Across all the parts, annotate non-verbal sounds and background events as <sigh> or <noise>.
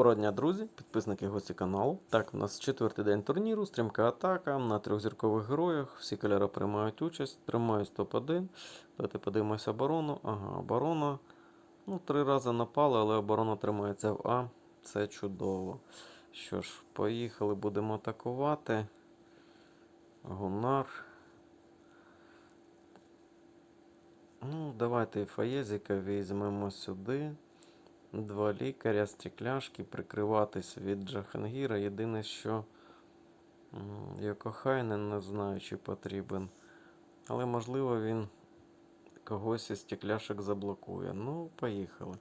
Доброго дня, друзі, підписники гості каналу. Так, у нас четвертий день турніру, стрімка атака на трьохзіркових героях. Всі кольори приймають участь. Тримаюсь топ-1. Давайте подивимося оборону. Ага, оборона. Ну, три рази напали, але оборона тримається в А. Це чудово. Що ж, поїхали, будемо атакувати. Гунар. Ну, давайте Фаєзіка візьмемо сюди. Два лікаря, стекляшки, прикриватись від Джахангіра. Єдине, що м, Йокохайнен не знаю, чи потрібен. Але можливо він когось із стекляшок заблокує. Ну, поїхали.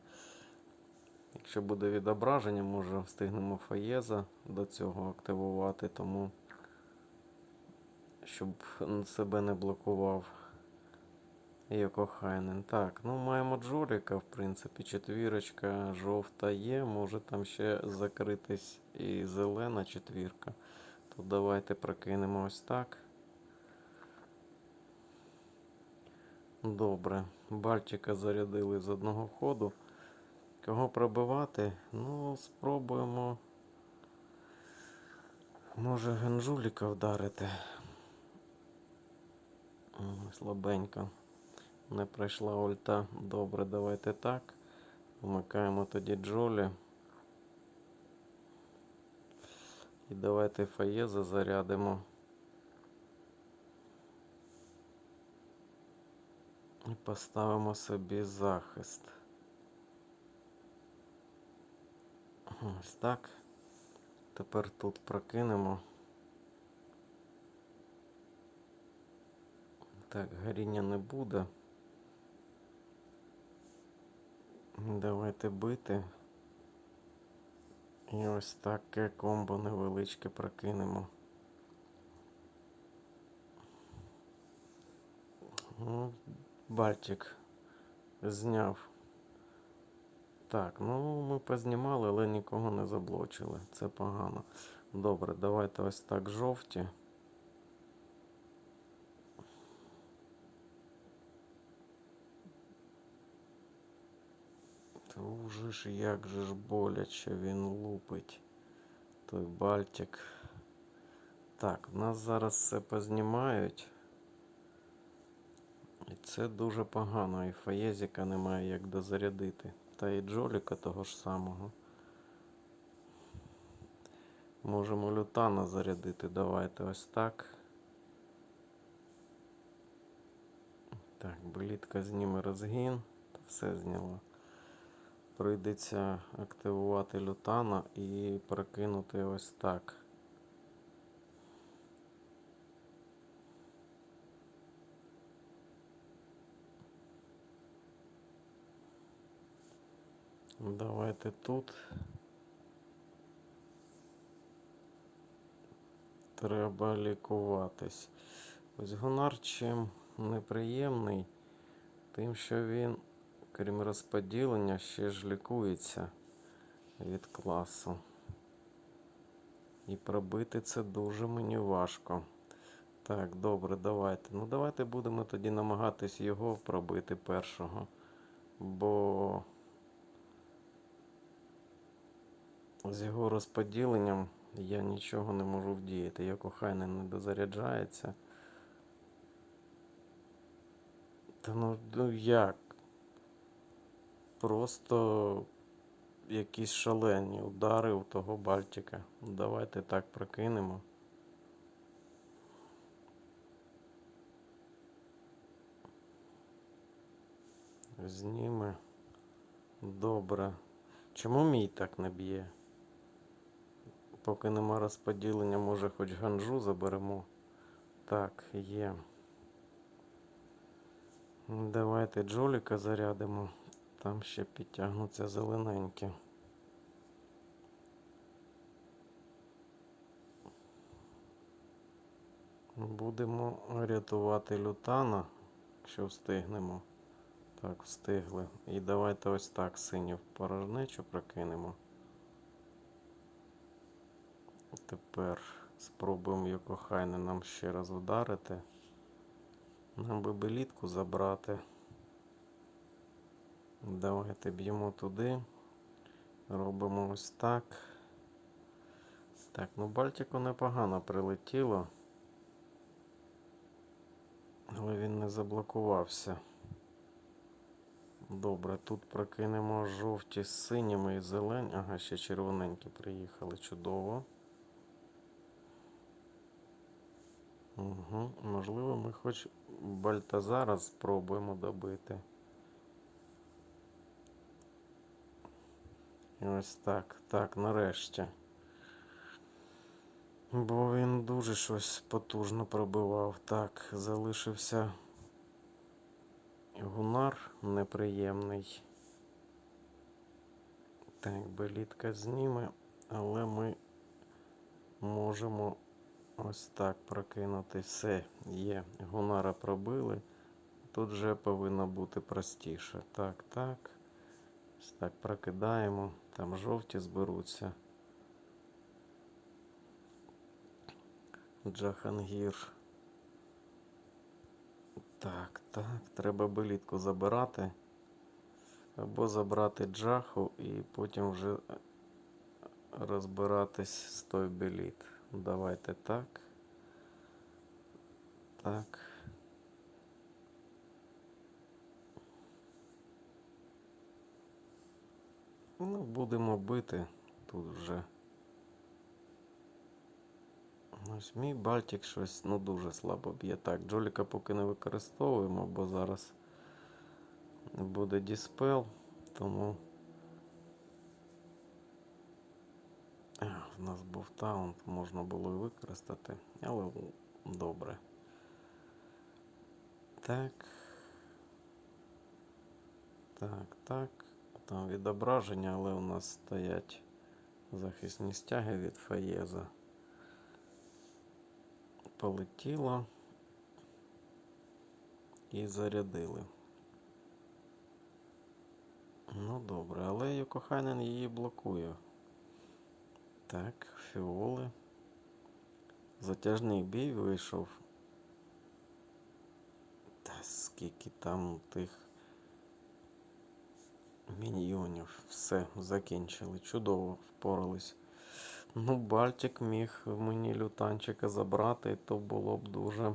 Якщо буде відображення, може встигнемо Фаєза до цього активувати, тому щоб себе не блокував. Йокохайнен. Так, ну маємо Джоліка, в принципі, четвірочка жовта є. Може там ще закритись і зелена четвірка. То давайте прокинемо ось так. Добре. Бальчика зарядили з одного ходу. Кого пробивати? Ну, спробуємо. Може Генжуліка вдарити. Слабенько. Не пройшла ульта. Добре, давайте так. Вмикаємо тоді Джолі. І давайте Фаєза зарядимо. І поставимо собі захист. Ось так. Тепер тут прокинемо. Так, горіння не буде. Давайте бити. І ось таке комбо невеличке прокинемо. Ну, Бальчик зняв. Так, ну ми познімали, але нікого не заблочили. Це погано. Добре, давайте ось так жовті. Уже ж як же ж боляче він лупить. Той Бальтик. Так, нас зараз все познімають. І це дуже погано. І Фаєзіка немає як дозарядити. Та і Джоліка того ж самого. Можемо лютана зарядити. Давайте ось так. Так, блітка зніме розгін. Та все зняло. Прийдеться активувати лютана і прокинути ось так. Давайте тут. Треба лікуватись. Ось Гонар чим неприємний, тим, що він крім розподілення, ще ж лікується від класу. І пробити це дуже мені важко. Так, добре, давайте. Ну, давайте будемо тоді намагатись його пробити першого. Бо з його розподіленням я нічого не можу вдіяти. Як охайне не дозаряджається. Та ну, ну як? Просто якісь шалені удари у того Бальтика. Давайте так прокинемо. Зніме. Добре. Чому мій так не б'є? Поки нема розподілення, може хоч ганжу заберемо. Так, є. Давайте Джоліка зарядимо. Там ще підтягнуться зелененькі. Будемо рятувати лютана, якщо встигнемо. Так, встигли. І давайте ось так синю в порожнечу прокинемо. Тепер спробуємо Йокохайне нам ще раз вдарити. Нам би белітку забрати. Давайте б'ємо туди. Робимо ось так. Так, ну Бальтику непогано прилетіло. Але він не заблокувався. Добре, тут прокинемо жовті з синіми і зелені. Ага, ще червоненькі приїхали. Чудово. Угу. Можливо, ми хоч Бальтазара спробуємо добити. І ось так. Так, нарешті. Бо він дуже щось потужно пробивав. Так, залишився гунар неприємний. Так, белітка зніме, але ми можемо ось так прокинути. Все, є. Гунара пробили. Тут вже повинно бути простіше. Так, так. Ось так прокидаємо. Там жовті зберуться. Джахангір. Так, так. Треба белітку забирати. Або забрати джаху і потім вже розбиратись з той беліт. Давайте так. Так. Ну, будемо бити тут вже. Ось мій Бальтик щось ну дуже слабо б'є. Так, Джоліка поки не використовуємо, бо зараз буде діспел, тому. В нас був таунт, можна було і використати, але добре. Так. Так, так. Там відображення, але у нас стоять захисні стяги від Фаєза. Полетіло і зарядили. Ну добре, але Йокохайнен її блокує. Так, фіоли. Затяжний бій вийшов. Та скільки там тих міньйонів. Все, закінчили. Чудово впорались. Ну, Бальтик міг мені лютанчика забрати, то було б дуже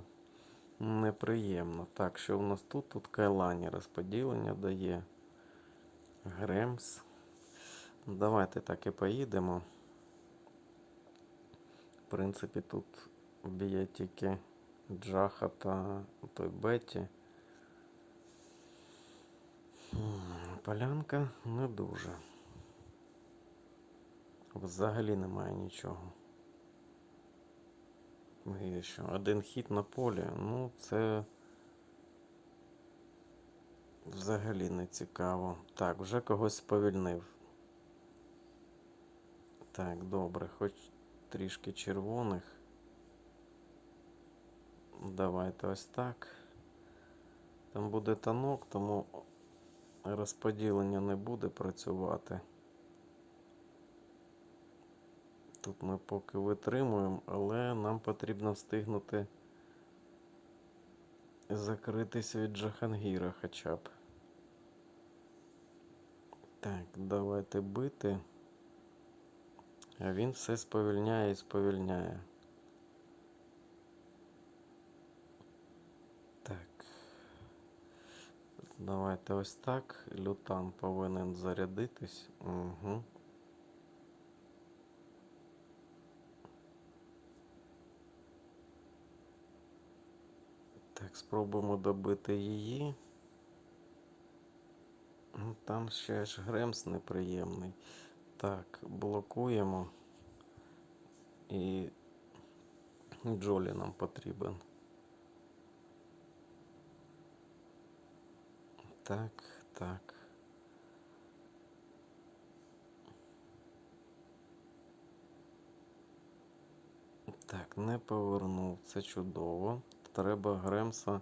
неприємно. Так, що в нас тут? Тут Кайлані розподілення дає. Гремс. Давайте так і поїдемо. В принципі, тут б'є тільки Джаха та той Беті. Полянка не дуже. Взагалі немає нічого. І що? Один хід на полі. Ну, це взагалі не цікаво. Так, вже когось сповільнив. Так, добре, хоч трішки червоних. Давайте ось так. Там буде танок, тому розподілення не буде працювати. Тут ми поки витримуємо, але нам потрібно встигнути закритися від Джахангіра хоча б. Так, давайте бити. А він все сповільняє і сповільняє. Давайте ось так. Лютан повинен зарядитись. Угу. Так, спробуємо добити її. Ну, Там ще ж Гремс неприємний. Так, блокуємо. І Джолі нам потрібен. Так, так. Так, не повернув. Це чудово. Треба Гремса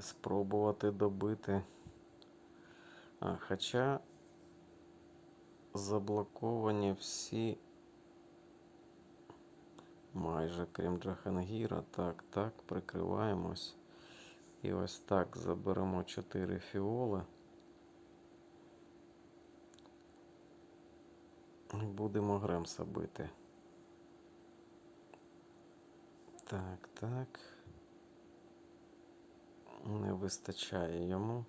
спробувати добити. А, Хоча заблоковані всі майже крім Джахангіра. Так, так, прикриваємось. І ось так заберемо 4 фіоли. І будемо Гремса бити. Так, так. Не вистачає йому.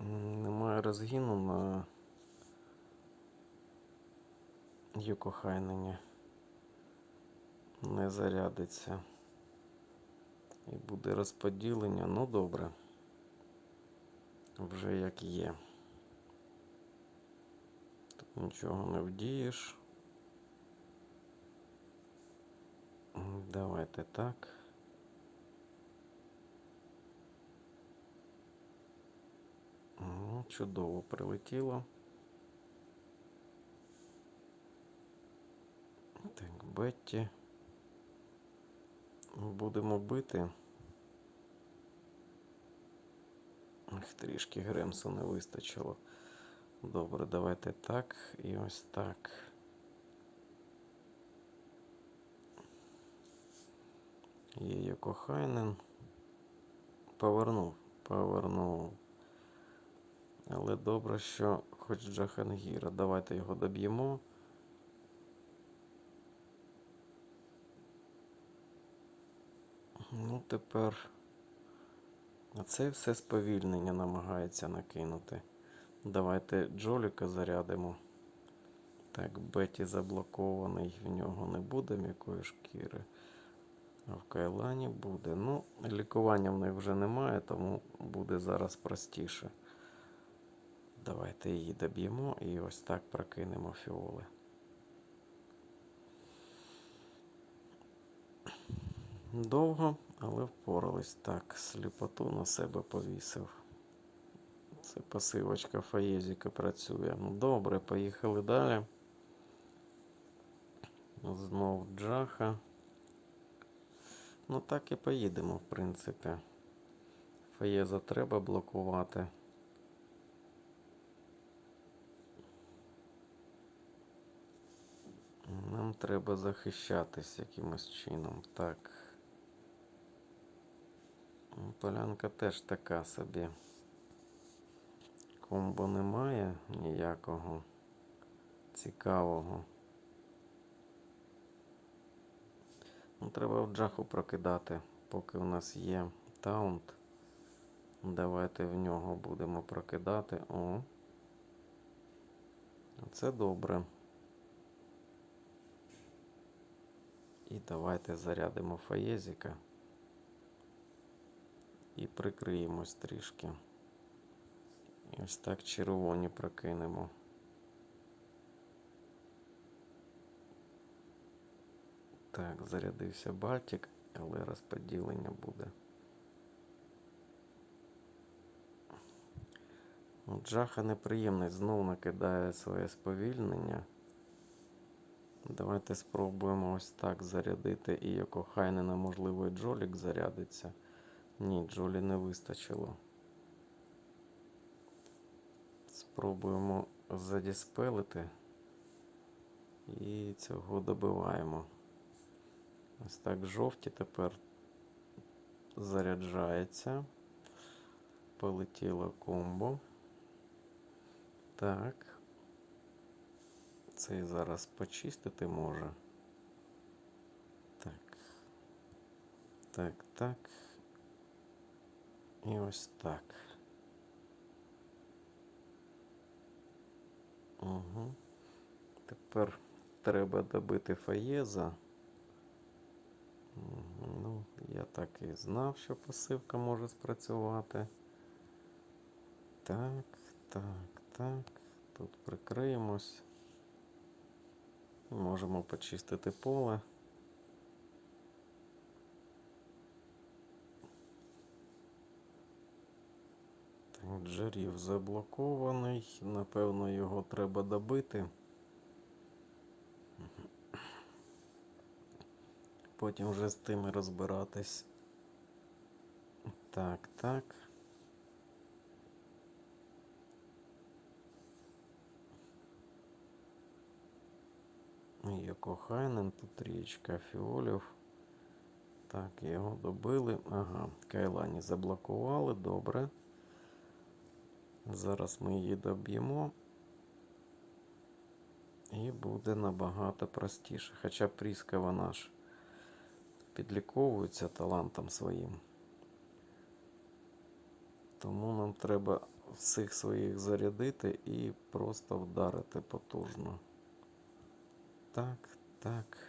Немає розгіну на Юкохайнені. Не зарядиться. І буде розподілення. Ну добре. Вже як є. Тут нічого не вдієш. Давайте так. Ну, чудово прилетіло. Так, Бетті. Будемо бити. Трішки Гремсу не вистачило. Добре, давайте так і ось так. Є Кохайнен. Повернув, повернув. Але добре, що хоч Джахангіра. Давайте його доб'ємо. Ну, тепер. А це все сповільнення намагається накинути. Давайте Джоліка зарядимо. Так, Беті заблокований, в нього не буде м'якої шкіри. А в Кайлані буде. Ну, лікування в них вже немає, тому буде зараз простіше. Давайте її доб'ємо і ось так прокинемо фіоли. Довго, але впорались. Так, сліпоту на себе повісив. Це пасивочка Фаєзіка працює. Ну, Добре, поїхали далі. Знов Джаха. Ну так і поїдемо, в принципі. Фаєза треба блокувати. Нам треба захищатись якимось чином. Так. Ну, Полянка теж така собі. Комбо немає ніякого цікавого. Ну, треба в джаху прокидати, поки у нас є таунт. Давайте в нього будемо прокидати. О. Це добре. І давайте зарядимо фаєзіка. І прикриємось трішки. І ось так червоні прокинемо. Так, зарядився Балтик, але розподілення буде. Ну, Джаха неприємний, знов накидає своє сповільнення. Давайте спробуємо ось так зарядити і як Хайнена, можливо, і Джолік зарядиться. Ні, Джолі не вистачило. Спробуємо задіспелити. І цього добиваємо. Ось так жовті тепер заряджається. Полетіло комбо. Так. Цей зараз почистити може. Так. Так, так. І ось так. Угу. Тепер треба добити фаєза. Ну, я так і знав, що пасивка може спрацювати. Так, так, так. Тут прикриємось. Можемо почистити поле. Джерів заблокований. Напевно, його треба добити. Потім вже з тими розбиратись. Так, так. Є Кохайнен, тут річка Фіолів. Так, його добили. Ага, Кайлані заблокували, добре. Зараз ми її доб'ємо. І буде набагато простіше. Хоча Пріска вона ж підліковується талантом своїм. Тому нам треба всіх своїх зарядити і просто вдарити потужно. Так, так.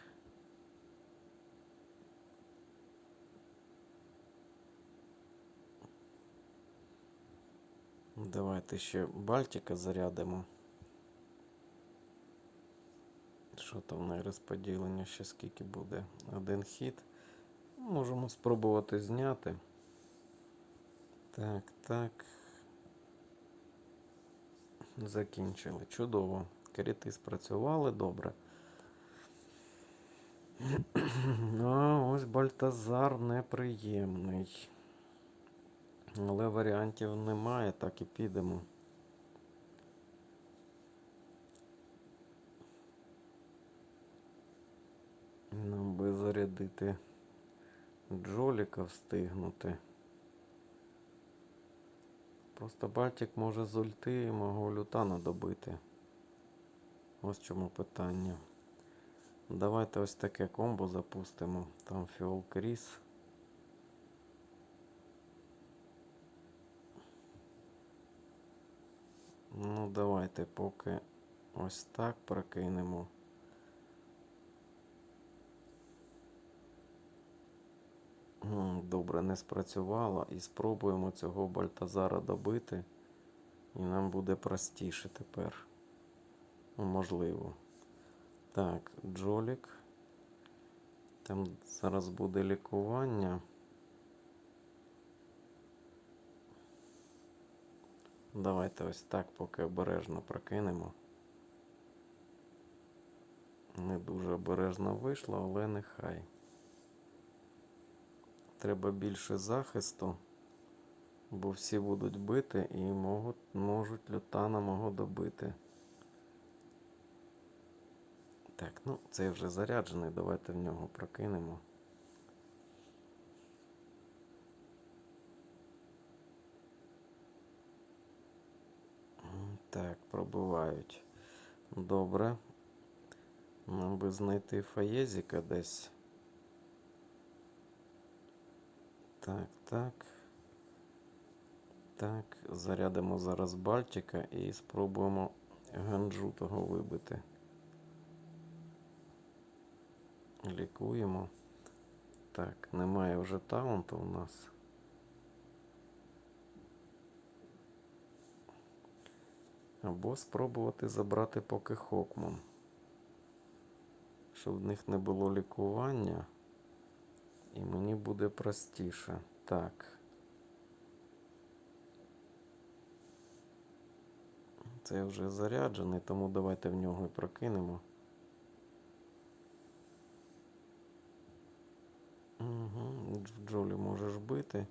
Давайте ще Бальтика зарядимо. Що там розподілення ще скільки буде? Один хід. Можемо спробувати зняти. Так, так. Закінчили. Чудово. Каріти спрацювали добре. <clears throat> А ось Бальтазар неприємний. Але варіантів немає, так і підемо. Нам би зарядити Джоліка встигнути. Просто Бальтик може з ульти мого лютана добити. Ось чому питання. Давайте ось таке комбо запустимо. Там Фіол Кріс. Ну, давайте поки ось так прокинемо. Добре, не спрацювало. І спробуємо цього Бальтазара добити. І нам буде простіше тепер. Ну, можливо. Так, Джолік. Там зараз буде лікування. Давайте ось так поки обережно прокинемо. Не дуже обережно вийшло, але нехай. Треба більше захисту, бо всі будуть бити і можуть, можуть лютана мого добити. Так, ну цей вже заряджений, давайте в нього прокинемо. Так, пробувають. Добре. Нам би знайти фаєзіка десь. Так, так. Так, зарядимо зараз Бальтика і спробуємо ганджу того вибити. Лікуємо. Так, немає вже таунту у нас. Або спробувати забрати поки Хокман. Щоб в них не було лікування. І мені буде простіше. Так. Це вже заряджений, тому давайте в нього і прокинемо. Угу. Джолі можеш бити.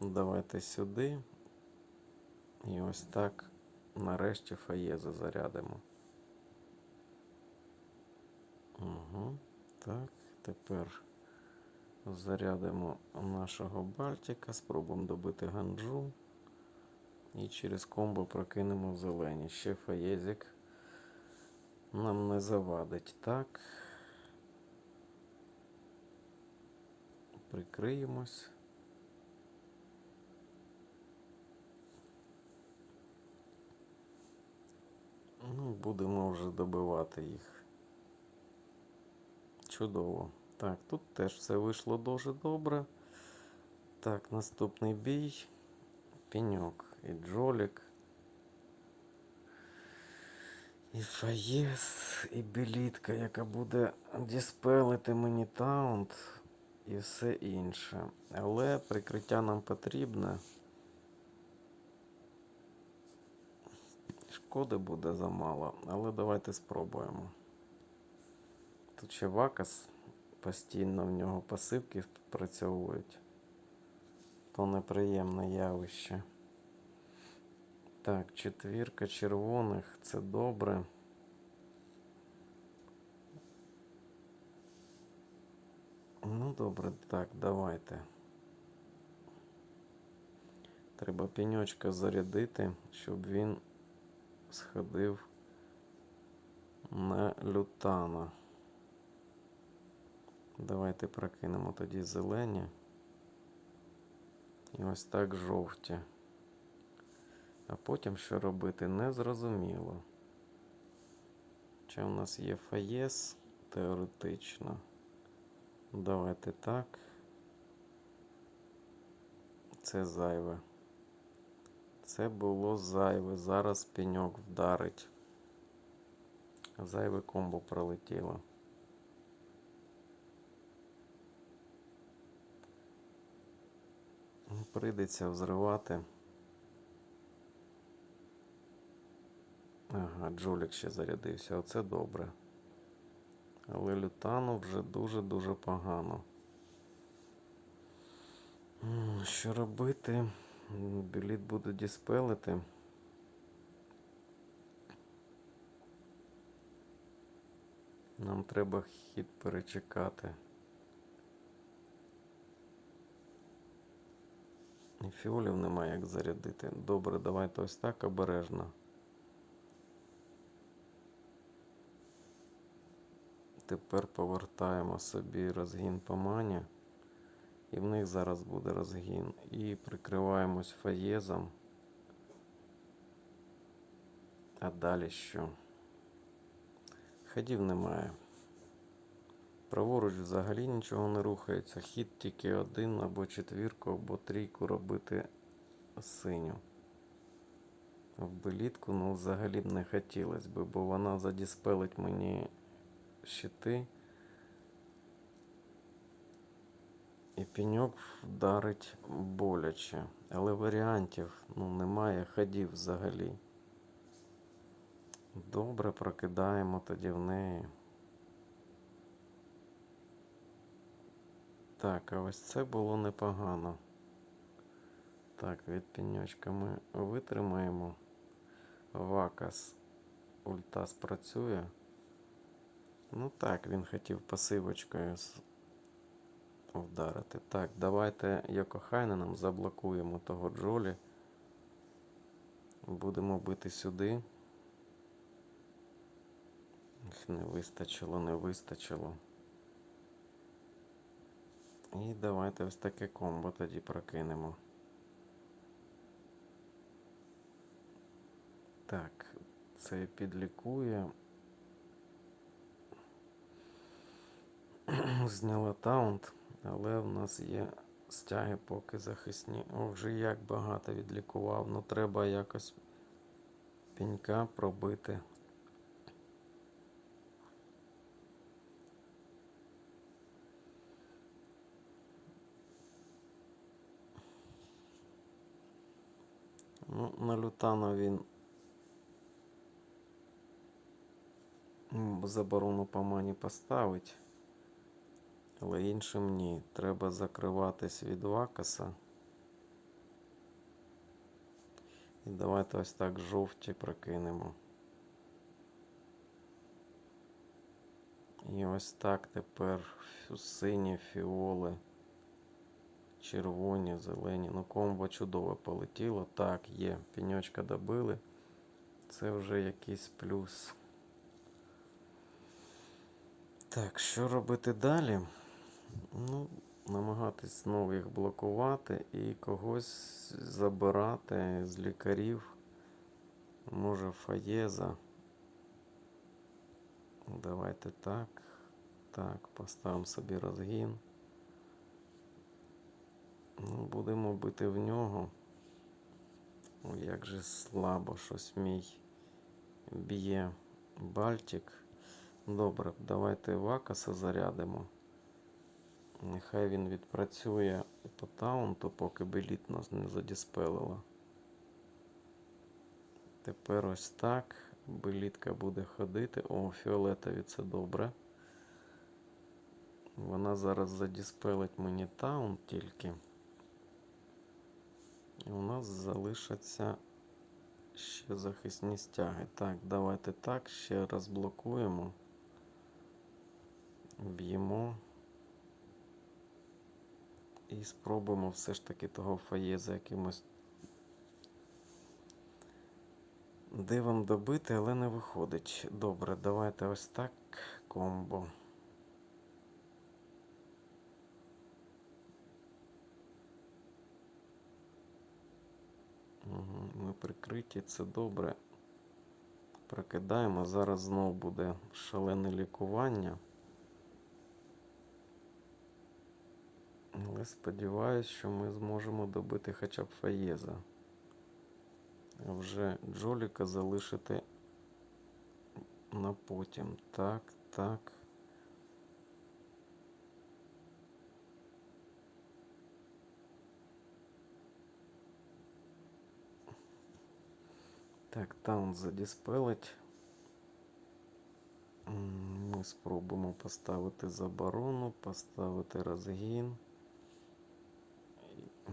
Давайте сюди. І ось так нарешті фаєзи зарядимо. Угу. Так, тепер зарядимо нашого Бальтика, спробуємо добити ганджу. І через комбо прокинемо зелені. Ще фаєзик нам не завадить. Так. Прикриємось. Ну, будемо вже добивати їх. Чудово. Так, тут теж все вийшло дуже добре. Так, наступний бій. Пеньок і Джолік. І Фаєс, і білітка, яка буде діспелити мені таунт і все інше. Але прикриття нам потрібне. Шкоди буде замало, але давайте спробуємо. Тут ще Вакас постійно в нього пасивки працьовують. То неприємне явище. Так, четвірка червоних це добре. Ну, добре, так, давайте. Треба пеньочка зарядити, щоб він сходив на лютана. Давайте прокинемо тоді зелені. І ось так жовті. А потім що робити, не зрозуміло. Чи в нас є фаєс теоретично? Давайте так. Це зайве. Це було зайве. Зараз пеньок вдарить. Зайве комбо пролетіло. Ну, Прийдеться взривати. Ага, Джулік ще зарядився. Оце добре. Але лютану вже дуже-дуже погано. Що робити? Біліт буде діспелити. Нам треба хід перечекати. І фіолів немає як зарядити. Добре, давайте ось так обережно. Тепер повертаємо собі розгін по мані. І в них зараз буде розгін. І прикриваємось фаєзом. А далі що? Ходів немає. Праворуч взагалі нічого не рухається. Хід тільки один або четвірку, або трійку робити синю. В белітку ну взагалі б не хотілося б, бо вона задіспелить мені щити. І пеньок вдарить боляче. Але варіантів ну, немає ходів взагалі. Добре, прокидаємо тоді в неї. Так, а ось це було непогано. Так, від пеньочка ми витримаємо. Вакас ульта спрацює. Ну так, він хотів пасивочкою вдарити. Так, давайте Йокохайненом заблокуємо того Джолі. Будемо бити сюди. Не вистачило, не вистачило. І давайте ось таке комбо тоді прокинемо. Так, це підлікує. Зняла таунт, але в нас є стяги поки захисні. О, вже як багато відлікував. Ну треба якось пінька пробити. Ну, на лютана він заборону по мані поставить. Але іншим ні. Треба закриватись від вакаса. І давайте ось так жовті прокинемо. І ось так тепер сині фіоли, червоні, зелені. Ну, комбо чудово полетіло. Так, є. Піньочка добили. Це вже якийсь плюс. Так, що робити далі? Ну, намагатись знову їх блокувати і когось забирати з лікарів. Може, Фаєза. Давайте так. Так, поставимо собі розгін. Ну, будемо бити в нього. Ой, як же слабо щось мій б'є Бальтик. Добре, давайте Вакаса зарядимо. Нехай він відпрацює по таунту, поки беліт нас не задіспелила. Тепер ось так. Белітка буде ходити. О, фіолетові це добре. Вона зараз задіспелить мені таунт тільки. І у нас залишаться ще захисні стяги. Так, давайте так, ще раз блокуємо. Б'ємо. І спробуємо все ж таки того фаєза якимось Дивом добити, але не виходить. Добре, давайте ось так. Комбо. Ми прикриті, це добре. Прокидаємо. Зараз знову буде шалене лікування. Але сподіваюсь, що ми зможемо добити хоча б Фаєза. Вже Джоліка залишити на потім. Так, так. Так, таун задіспелить. Ми спробуємо поставити заборону, поставити розгін.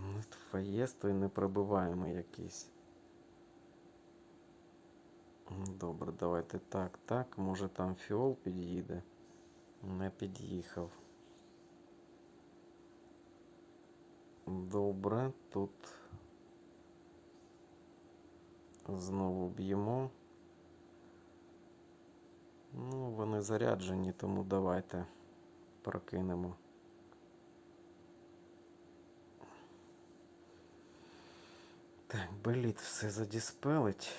Ну, Фаєс той не пробиваємо якийсь. Добре, давайте так, так. Може там фіол під'їде. Не під'їхав. Добре, тут знову б'ємо. Ну, вони заряджені, тому давайте прокинемо. Так, боліт все задіспелить.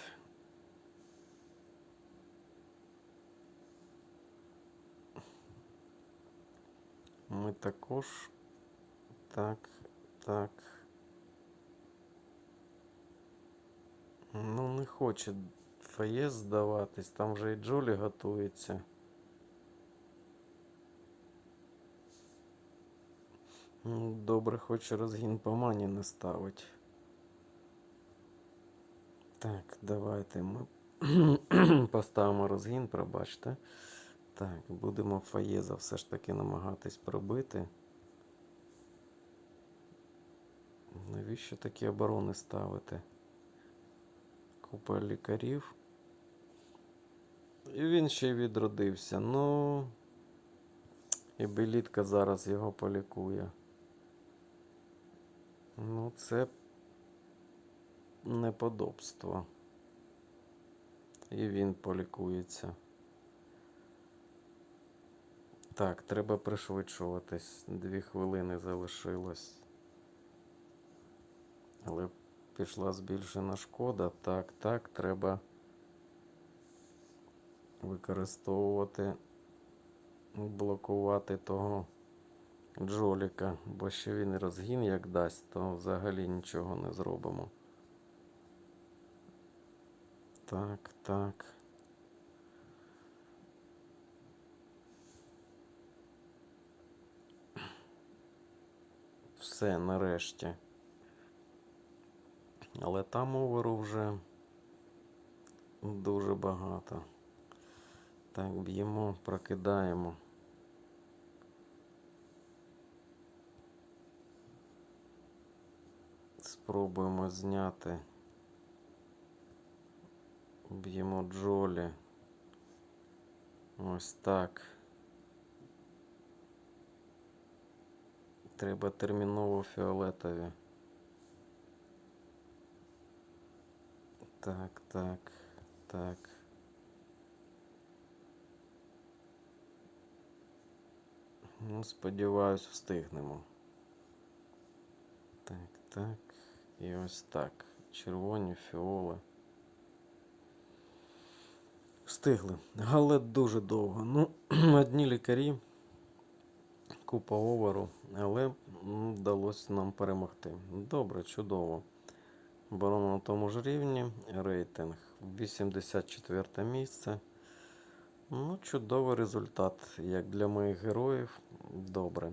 Ми також. Так, так. Ну, не хоче Фаєс здаватись, там вже і Джолі готується. Ну, Добре, хоче розгін по мані не ставить. Так, давайте ми <clears throat> поставимо розгін, пробачте. Так, будемо Фаєза все ж таки намагатись пробити. Навіщо такі оборони ставити? Купа лікарів. І він ще й відродився. Ну. І белітка зараз його полікує. Ну, це неподобство. І він полікується. Так, треба пришвидшуватись. Дві хвилини залишилось. Але пішла збільшена шкода. Так, так, треба використовувати, блокувати того Джоліка, бо ще він розгін як дасть, то взагалі нічого не зробимо. Так, так. Все нарешті. Але там оверу вже дуже багато. Так, б'ємо, прокидаємо. Спробуємо зняти. Б'ємо Джолі. Ось так. Треба терміново фіолетові. Так, так, так. Ну, сподіваюсь, встигнемо. Так, так. І ось так. Червоні фіоли. Встигли. Але дуже довго. Ну, <clears throat> одні лікарі, купа оверу, але вдалося нам перемогти. Добре, чудово. Оборона на тому ж рівні. Рейтинг 84 місце. Ну, чудовий результат, як для моїх героїв. Добре.